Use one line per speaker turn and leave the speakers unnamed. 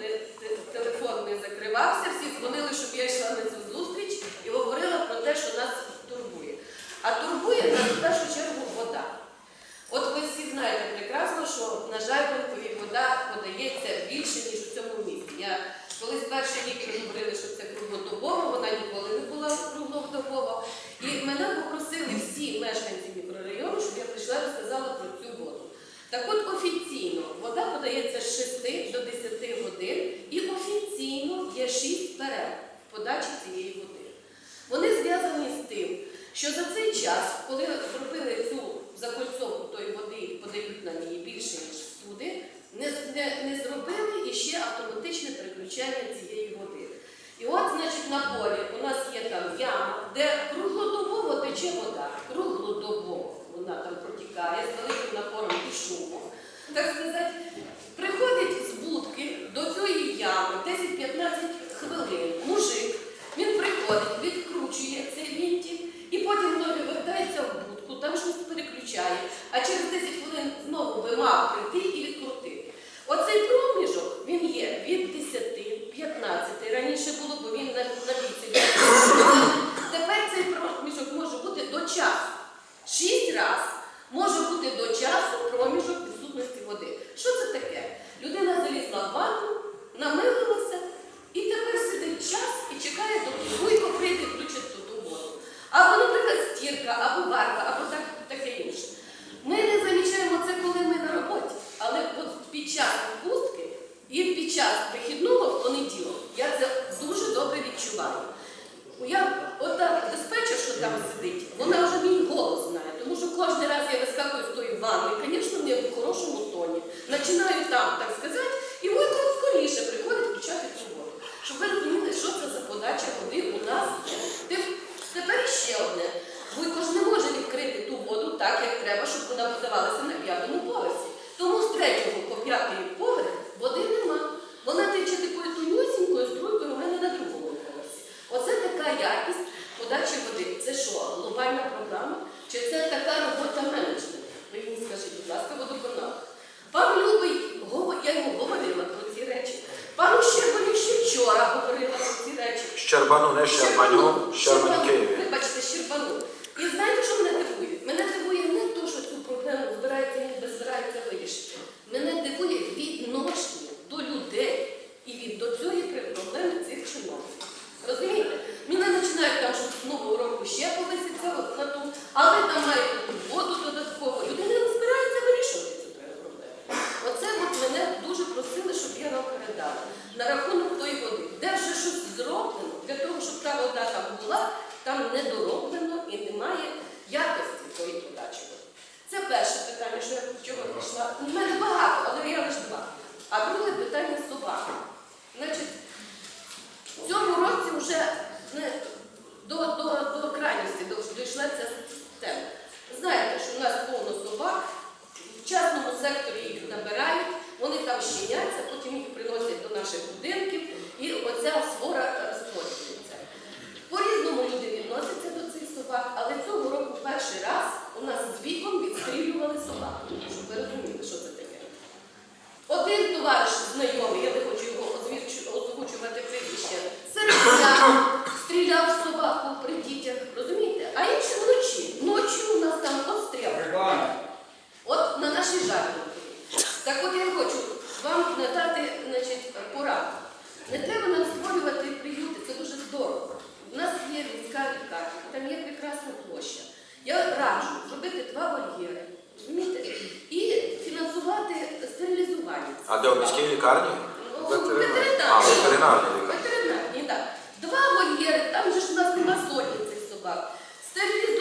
не, те- телефон не закривався, всі дзвонили, щоб я йшла на цю зустріч і говорила про те, що нас турбує. А турбує нас в першу чергу вода. От ви всі знаєте прекрасно, що на Жайворонкові вода подається більше, ніж в цьому місті. Я колись перший рік ми говорили, що це круглодобово, вона ніколи не була круглодобова. І мене попросили всі мешканці мікрорайону, щоб я прийшла і розказала про цю воду. Так от офіційно вода подається з 6 до 10 годин, і офіційно є 6 перерв подачі цієї води. Вони зв'язані з тим, що за цей час, коли зробили цю закольцовку тої води і подають нам її більше, ніж всюди, не, не, не зробили іще автоматичне переключання цієї води. І от, значить, на полі у нас є там яма, де круглодобово тече вода. Круглодобово вона там протікає з великим напором і шумом. Так сказати, приходить з будки до цієї ями 10-15 хвилин. Мужик, він відкручує цей вінтик і потім знову вертається в будку, там щось переключає. А через 10 хвилин знову би прийти і відкрутити. Оцей проміжок він є від 10, 15. Раніше було, бо він на, на віці. Тепер цей проміжок може бути до часу. Шість раз може бути до часу проміжок відсутності води. Що це таке? Людина залізла в ванну, намилилася і тепер сидить час і чекає, доки вуйко прийде і включить ту ту воду. Або, наприклад, стірка, або варка, або так, таке інше. Ми не замічаємо це, коли ми на роботі, але от під час відпустки і під час вихідного в понеділок я це дуже добре відчуваю. Я, ота диспетчер, що там сидить, вона вже мій голос знає, тому що кожен раз я вискакую з тої ванни, звісно, не в хорошому тоні. Починаю там, так сказати, і Войко скоріше приходить включати цю воду. Щоб ви розуміли, що це за подача води у нас є. Теп- Тепер ще одне. Вуйко ж не може відкрити ту воду так, як треба, щоб вона подавалася на п'ятому поверсі. Тому з третього по п'ятий поверх води нема. Вона тече такою тонюсінькою струйкою у мене на другому поверсі. Оце така якість подачі води. Це що, глобальна програма? Чи це така робота менеджменту? Ви мені скажіть, будь ласка, водоканал. Пан Любий, я йому говорила про ці речі. Пану Щербаню ще вчора говорила про ці речі.
Щербану, не Щербаню, Щербані Києві.
Вибачте, Щербану. І знаєте, що мене дивує? Мене дивує не те, що цю проблему збирається ніби збирається вирішити. Мене дивує відношення до людей і від до цієї проблеми цих чиновників. Розумієте? Мене починають там, що з нового року ще повиситься от на ту, а ви там маєте ту воду додатково. Людина не збирається вирішувати цю проблему. Оце от мене дуже просили, щоб я. На рахунок тої води. Де вже щось зроблено для того, щоб та вода там була, там не дороблено і немає якості тої подачі води. Це перше питання, що я чого прийшла. У мене багато, але я лише два. А друге питання собака. Значить, в цьому році вже не, до, до, до крайності до- дійшла ця тема. Знаєте, що у нас повно собак, в частному секторі їх набирають, вони там щеняться, потім їх наших будинків, і оця свора розподілюється. По-різному люди відносяться до цих собак, але цього року перший раз у нас з віком відстрілювали собак, щоб ви розуміли, що це таке. Один товариш знайомий, я не хочу його озвучувати прізвище, серед стріляв в собаку при дітях, розумієте? А інші вночі. Ночі у нас там обстріл. От на нашій жарті. Так от я хочу Не треба нам створювати приюти, це дуже здорово. У нас є міська лікарня, там є прекрасна площа. Я раджу зробити два вольєри, розумієте? І фінансувати стерилізування.
А де у міській лікарні?
Ну,
ветеринарні.
Ветеринарні,
так. Два
вольєри, там же ж у нас нема сотні цих собак. Стерилізувати.